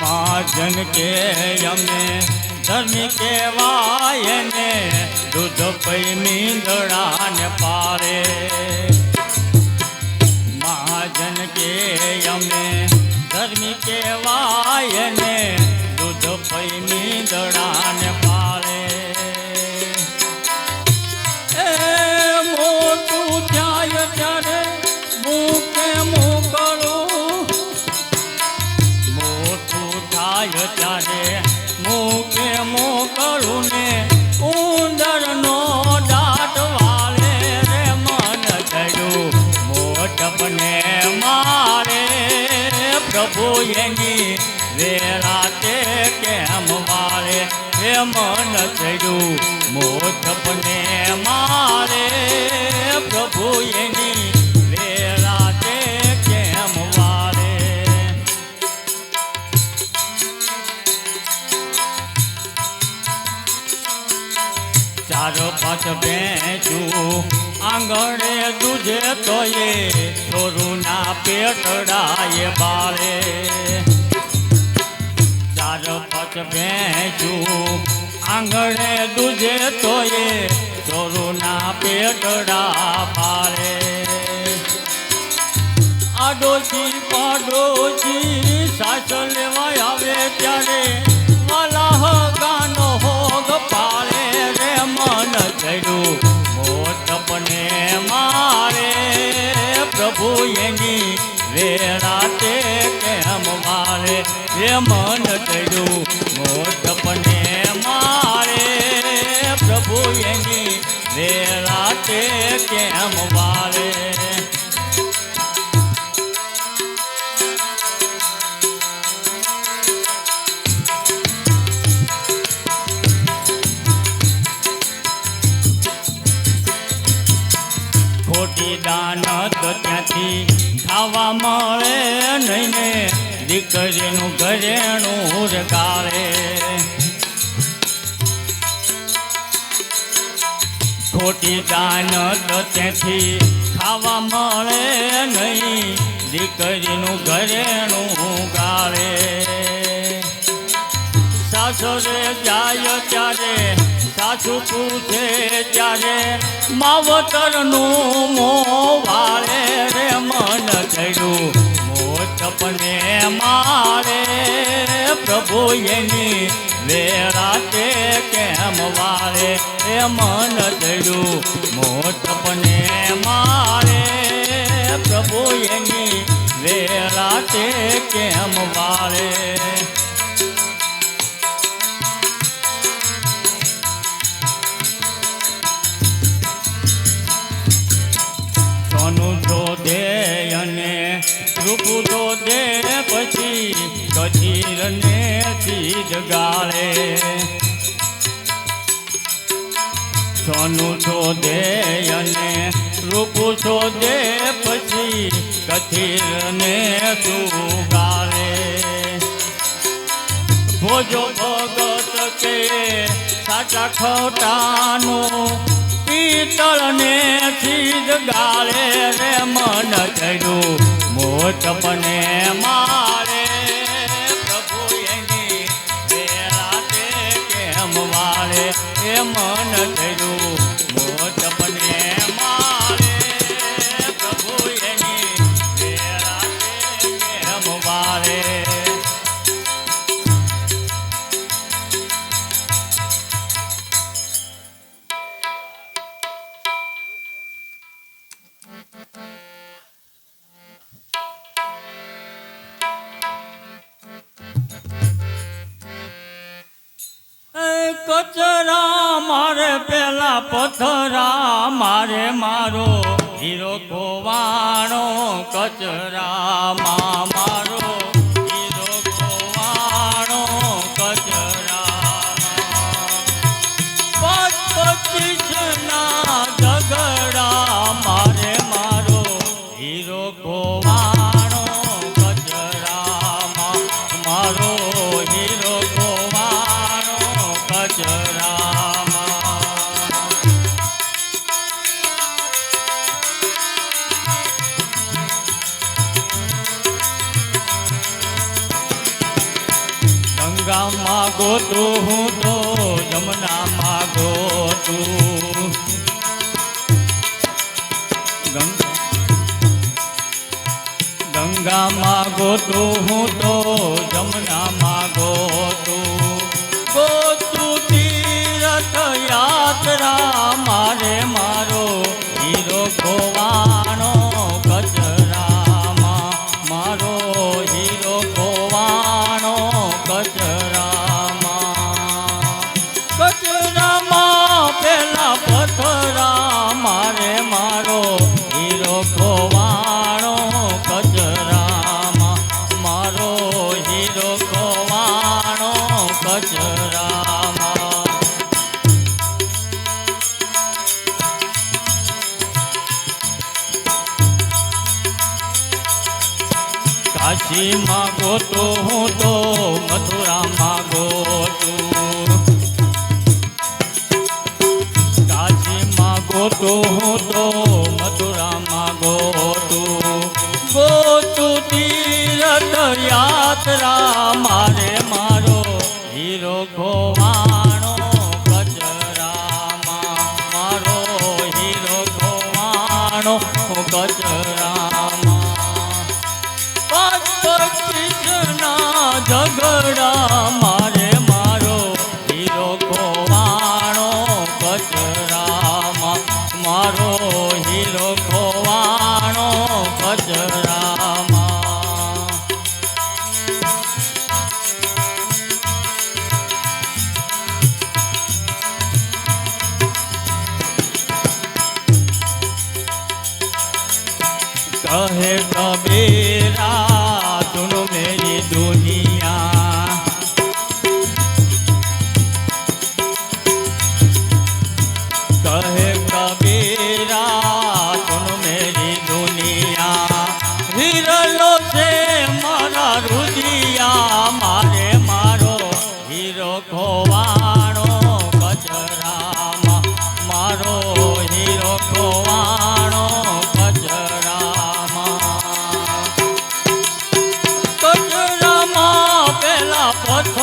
મહાજન કે અમે ધર્મી કહેવાય ને દૂધ પૈ મીંદડાને પારે પ્રભુ એની વેળા કેમ વાળે હે મન થયું મારે પ્રભુ એની પેટડાએ બાળે ચાર પચ ભેંચું આંગણે દૂજે તોયે ચોરુના પેટડા બાળે આડોશી પાડોશી સાસ લેવા આવે ત્યારે વાલાહ ગાનો હોગ પાળે રે મન થયું મોટપને મારે. પ્રભુ એની વેળા તે કેમ મારે એ મન થયું મોટપને મારે. પ્રભુ એની વેળા તે કેમ મારે ખોટી દાનત ત્યાંથી ખાવા મળે નહીં ને દીકરીનું ઘરેણું રગાળે ખોટી દાનત ત્યાંથી ખાવા મળે નહીં, દીકરીનું ઘરેણું ગાળે સાસરે જાય ત્યારે સાસુ પૂછે ત્યારે માવતરનું મો વાળે રે મન થયું મોટપને મારે પ્રભુ એની વેળા તે કેમ વાળે એ મન થયું મોટપને મારે પ્રભુ એની વેળા તે કેમ વાળે ચીજ ગાળે સોનું દે અને રૂપું દે, પછી કથીરને ગાળે ભોજો ભગત કે સાચા ખોટાનું પિત્તળને ચીજ ગાળે રે મન થયું મોટપને મારે કેમ એ મન થયું મોટપને કચરા મારે પેલા પથરા મારે મારો હીરો ખોવાણો કચરામાં. મારો ગંગામાં તું હું તો જમના માગો તું ગંગા માગો તું હું તો જમનામાં કાશીમાં તો હું તો મથુરા માગો તું કાશી માગો તો હું તો મથુરા માગો તું ગો તું તીરથ યાત્રા મારે મારો હીરો ખોવાણો நாடாம পথ